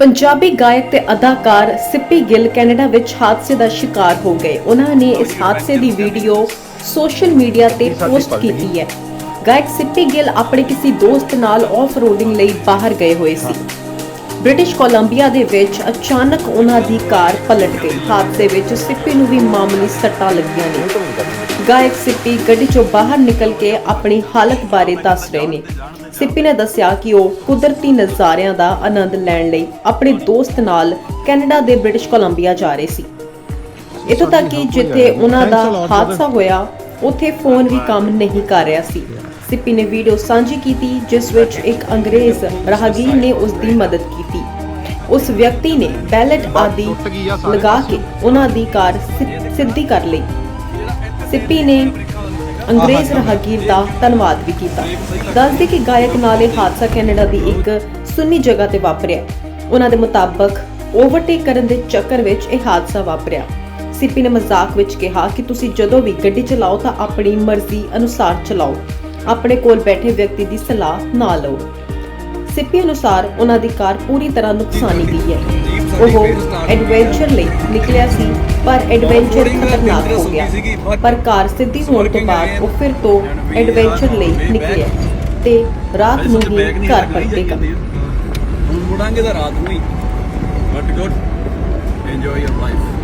ਪੰਜਾਬੀ ਗਾਇਕ ਤੇ ਅਦਾਕਾਰ ਸਿੱਪੀ ਗਿੱਲ ਕੈਨੇਡਾ ਵਿੱਚ ਹਾਦਸੇ ਦਾ ਸ਼ਿਕਾਰ ਹੋ ਗਏ। ਉਹਨਾਂ ਨੇ ਇਸ ਹਾਦਸੇ ਦੀ ਵੀਡੀਓ ਸੋਸ਼ਲ ਮੀਡੀਆ ਤੇ ਪੋਸਟ ਕੀਤੀ ਹੈ। ਗਾਇਕ ਸਿੱਪੀ ਗਿੱਲ ਆਪਣੇ ਕਿਸੇ ਦੋਸਤ ਨਾਲ ਆਫ ਰੋਡਿੰਗ ਲਈ ਬਾਹਰ ਗਏ ਹੋਏ ਸੀ। ਬ੍ਰਿਟਿਸ਼ ਕੋਲੰਬੀਆ ਦੇ ਵਿੱਚ ਅਚਾਨਕ ਉਹਨਾਂ ਦੀ ਕਾਰ ਪਲਟ ਗਈ। ਹਾਦਸੇ ਵਿੱਚ ਸਿੱਪੀ ਨੂੰ ਵੀ ਮਾਮੂਲੀ ਸੱਟਾਂ ਲੱਗੀਆਂ ਨੇ। ਗਾਇਕ ਸਿੱਪੀ ਗੱਡੀ ਚੋਂ ਬਾਹਰ ਨਿਕਲ ਕੇ ਆਪਣੀ ਹਾਲਤ ਬਾਰੇ ਦੱਸ ਰਹੇ ਨੇ। ਸਿੱਪੀ ਨੇ ਦੱਸਿਆ ਕਿ ਉਹ ਕੁਦਰਤੀ ਨਜ਼ਾਰਿਆਂ ਦਾ ਆਨੰਦ ਲੈਣ ਲਈ ਆਪਣੇ ਦੋਸਤ ਨਾਲ ਕੈਨੇਡਾ ਦੇ ਬ੍ਰਿਟਿਸ਼ ਕੋਲੰਬੀਆ ਜਾ ਰਹੇ ਸੀ। ਇਤੋਂ ਤੱਕ ਕਿ ਜਿੱਥੇ ਉਹਨਾਂ ਦਾ ਹਾਦਸਾ ਹੋਇਆ ਉੱਥੇ ਫੋਨ ਵੀ ਕੰਮ ਨਹੀਂ ਕਰ ਰਿਹਾ ਸੀ। ਸਿੱਪੀ ਨੇ ਵੀਡੀਓ ਸਾਂਝੀ ਕੀਤੀ ਜਿਸ ਵਿੱਚ ਇੱਕ ਅੰਗਰੇਜ਼ ਰਾਹਗੀਰ ਨੇ ਉਸ ਦੀ ਮਦਦ ਕੀਤੀ। ਉਸ ਵਿਅਕਤੀ ਨੇ ਬੈਲਟ ਆਦਿ ਲਗਾ ਕੇ ਉਹਨਾਂ ਦੀ ਕਾਰ ਸਿੱਧੀ ਕਰ ਲਈ। ਸਿੱਪੀ ਨੇ ਅੰਗਰੇਜ਼ ਰਾਹਗੀਰ ਦਾ ਧੰਨਵਾਦ ਵੀ ਕੀਤਾ। ਦੱਸਦੇ ਕਿ ਗਾਇਕ ਨਾਲ ਇਹ ਹਾਦਸਾ ਕੈਨੇਡਾ ਦੀ ਇੱਕ ਸੁੰਨੀ ਜਗ੍ਹਾ ਤੇ ਵਾਪਰਿਆ। ਉਹਨਾਂ ਦੇ ਮੁਤਾਬਕ ਓਵਰਟੇਕ ਕਰਨ ਦੇ ਚੱਕਰ ਵਿੱਚ ਇਹ ਹਾਦਸਾ ਵਾਪਰਿਆ। ਸਿੱਪੀ ਨੇ ਮਜ਼ਾਕ ਵਿੱਚ ਕਿਹਾ ਕਿ ਤੁਸੀਂ ਜਦੋਂ ਵੀ ਗੱਡੀ ਚਲਾਓ ਤਾਂ ਆਪਣੀ ਮਰਜ਼ੀ ਅਨੁਸਾਰ ਚਲਾਓ। ਆਪਣੇ ਕੋਲ ਬੈਠੇ ਵਿਅਕਤੀ ਦੀ ਸਲਾਹ ਨਾ ਲਓ। ਸਿੱਪੀ ਅਨੁਸਾਰ ਉਹਨਾਂ ਦੀ ਕਾਰ ਪੂਰੀ ਤਰ੍ਹਾਂ ਨੁਕਸਾਨੀ ਗਈ ਹੈ। ਉਹ ਐਡਵੈਂਚਰ ਲਈ ਨਿਕਲਿਆ ਸੀ, ਪਰ ਐਡਵੈਂਚਰ ਖਤਰਨਾਕ ਹੋ ਗਿਆ। ਪਰ ਕਾਰ ਸਿੱਧੀ ਹੋਣ ਤੋਂ ਬਾਅਦ ਉਹ ਫਿਰ ਤੋਂ ਐਡਵੈਂਚਰ ਲਈ ਨਿਕਲਿਆ ਤੇ ਰਾਤ ਨੂੰ ਹੀ ਘਰ ਪਰਤੇਗਾ ਹੁਣ ਮੁੜਾਂਗੇ ਤਾਂ ਰਾਤ ਨੂੰ ਹੀ। But good enjoy your life